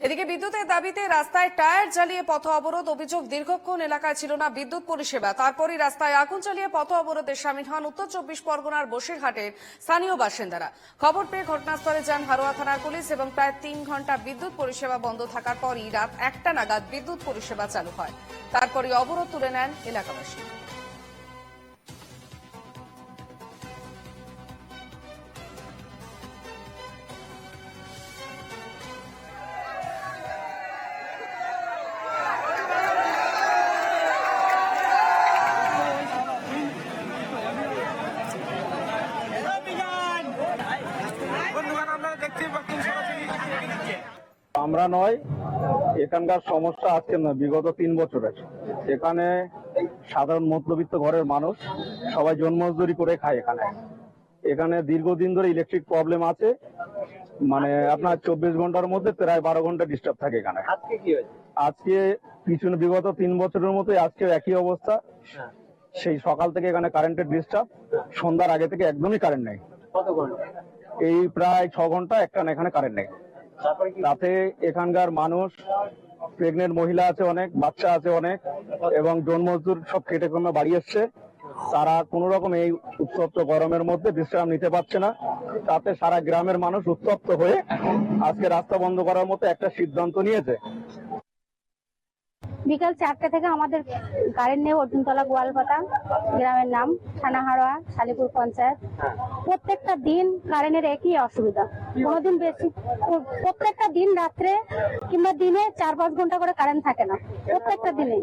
এদিকে বিদ্যুতের দাবিতে রাস্তায় টায়ার জ্বালিয়ে পথ অবরোধ, অভিযোগ দীর্ঘক্ষণ এলাকায় ছিল না বিদ্যুৎ পরিষেবা। তারপরই রাস্তায় আগুন জ্বালিয়ে পথ অবরোধে সামিল হন উত্তর চব্বিশ পরগনার বসিরহাটের স্থানীয় বাসিন্দারা। খবর পেয়ে ঘটনাস্থলে যান হারোয়া থানার পুলিশ এবং প্রায় তিন ঘণ্টা বিদ্যুৎ পরিষেবা বন্ধ থাকার পরই রাত একটা নাগাদ বিদ্যুৎ পরিষেবা চালু হয়। তারপরই অবরোধ তুলে নেন এলাকাবাসী। আমরা নয় এখানকার সমস্যা আজকে নয় বিগত তিন বছরের। এখানে সাধারণ মধ্যবিত্ত ঘরের মানুষ সবাই জন্মজুরি করে খায় এখানে। এখানে দীর্ঘদিন ধরে ইলেকট্রিক প্রবলেম আছে। মানে আপনার চব্বিশ ঘণ্টার মধ্যে প্রায় বারো ঘণ্টা ডিস্টার্ব থাকে এখানে। আজকে পিছনে বিগত তিন বছরের মতো আজকে একই অবস্থা। সেই সকাল থেকে এখানে কারেন্টের ডিস্টার্ব সন্ধ্যার আগে থেকে একদমই কারেন্ট নেই। এই প্রায় ছ ঘণ্টা একটা এখানে কারেন্ট নেই। তাতে এখানকার মানুষ প্রেগনেন্ট মহিলা আছে অনেক, বাচ্চা আছে অনেক, এবং জন মজদুর সব কেটে কমে বাড়ি এসছে। তারা কোন রকম এই উত্তপ্ত গরমের মধ্যে বিশ্রাম নিতে পারছে না। তাতে সারা গ্রামের মানুষ উত্তপ্ত হয়ে আজকে রাস্তা বন্ধ করার মতো একটা সিদ্ধান্ত নিয়েছে। বিকাল চারটে থেকে আমাদের গাড়ির নেই, অর্জুনতলা গোয়ালপাতা গ্রামের নাম থানা হাড়োয়া শালিপুর পঞ্চায়েত। প্রত্যেকটা দিন কারেন্টের একই অসুবিধা। কোনোদিন বেশি, প্রত্যেকটা দিন রাত্রে কিংবা দিনে চার পাঁচ ঘণ্টা করে কারেন্ট থাকে না। প্রত্যেকটা দিনে